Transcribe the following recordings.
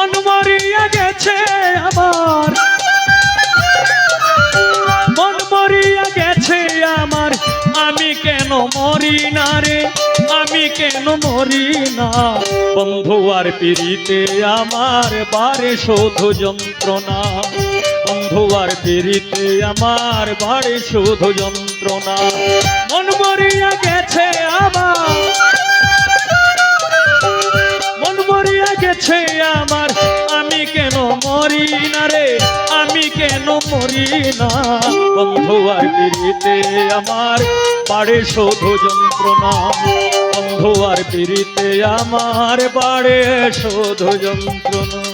মন মরিয়া গেছে আমার। মন মরিয়া গেছে আমার। আমি কেন মরি না রে? আমি কেন মরি না? বন্ধু আর পিড়িতে আমার বারে শোধ যন্ত্রণা। বন্ধু আর পিড়িতে আমার বারে শোধ যন্ত্রণা। মন মরিয়া গেছে আমার। মন মরিয়া গেছে আমার। মরি না রে, আমি কেন মরি না? বন্ধু আর পিড়িতে আমার বাড়ে শোধ যন্ত্রণা। বন্ধু আর পিড়িতে আমার বাড়ে শোধ যন্ত্রণা।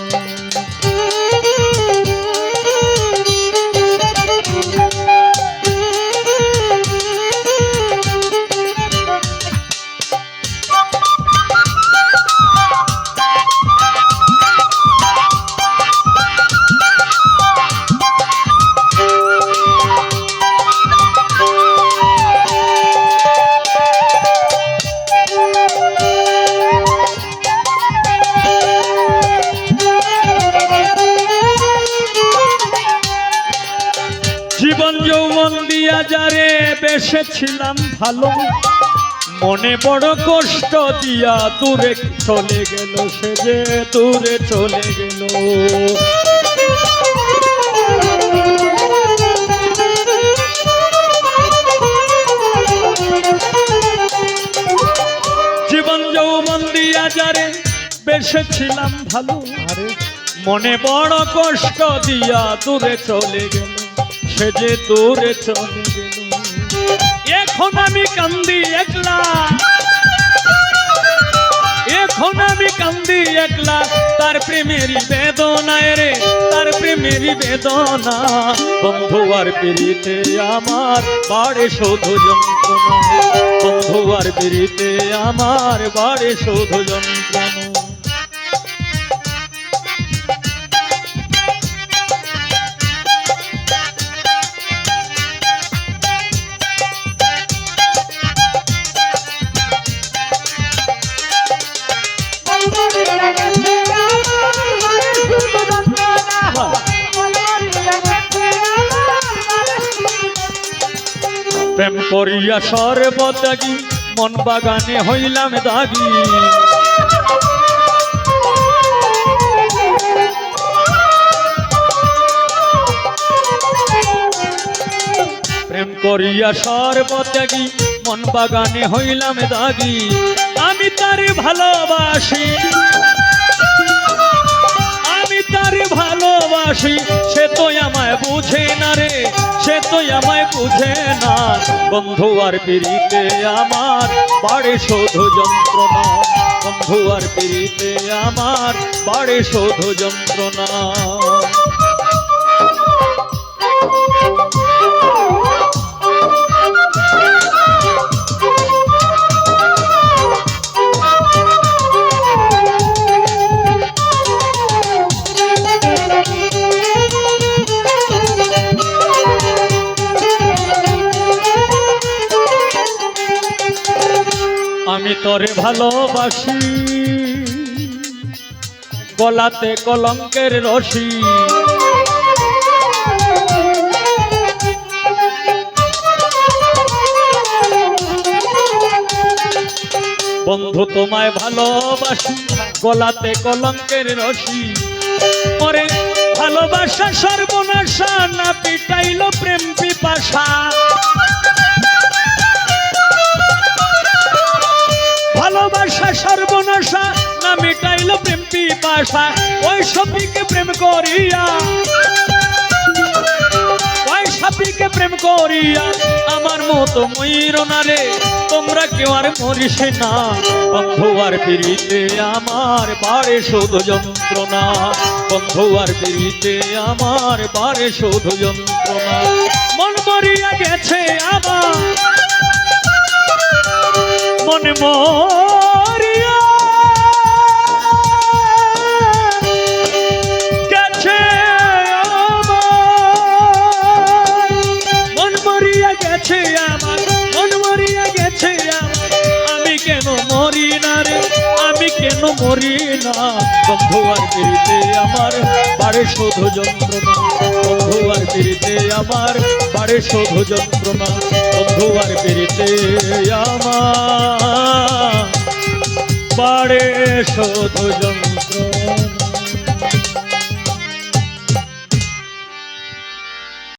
জীবন যৌবন দিয়া যারে বেসেছিলাম ভালো। মনে বড় কষ্ট দিয়া দূরে চলে গেল সে যে দূরে চলে গেল। জীবন যৌবন দিয়া যারে বেসেছিলাম ভালো। আরে। মনে বড় কষ্ট দিয়া দূরে চলে গেল। সে যে দূরে চলে গেল। এখন আমি কান্দি একলা। এখন আমি কান্দি একলা। তার প্রেমেরই বেদনায় রে, তার প্রেমেরই বেদনা। বন্ধু আর পিড়িতে আমার বাড়ে শোধ যন্ত্রণা। বন্ধু আর পিড়িতে আমার বাড়ে শোধ যন্ত্রণা। করিয়া সর্বত্যাগী, মন বাগানে হইলাম দাগি। প্রেম করিয়া সর্বত্যাগী, মন বাগানে হইলাম দাগি। আমি তারে ভালোবাসি। আমি তারে ভালোবাসি। সে তো আমায় বুঝে না। বন্ধু আর পিড়িতে আমার, বাড়ে শোধ যন্ত্রণা। বন্ধু আর পিড়িতে আমার, বাড়ে শোধ যন্ত্রণা। আমি তরে ভালোবাসি। গলাতে কলঙ্কের রশি। বন্ধু তোমায় ভালোবাসি, গলাতে কলঙ্কের রশি। পরে ভালোবাসা সর্বনাশা, না পিটাইল প্রেম পিপাসা। ভালোবাসা, সর্বনাশা, না মিটাইল প্রেম পিপাসা। ওই সপিকে প্রেম করিয়া, ওই প্রেম করিয়া, আমার মতো ময়ূর না রে, তোমরা কেউ আর মরিস না। বন্ধু আর পিড়িতে আমার বারে শোধ যন্ত্রণা। বন্ধু আর পিড়িতে আমার বারে শোধ যন্ত্রণা। মন মরিয়া গেছে আমার। মনে মরিয়া না, বন্ধু আর আমার বাড়ে শোধ যন্ত্রণা, বন্ধু আর আমার বাড়ে শোধ যন্ত্রণা, বন্ধু আর আমার শোধ যন্ত্রণা।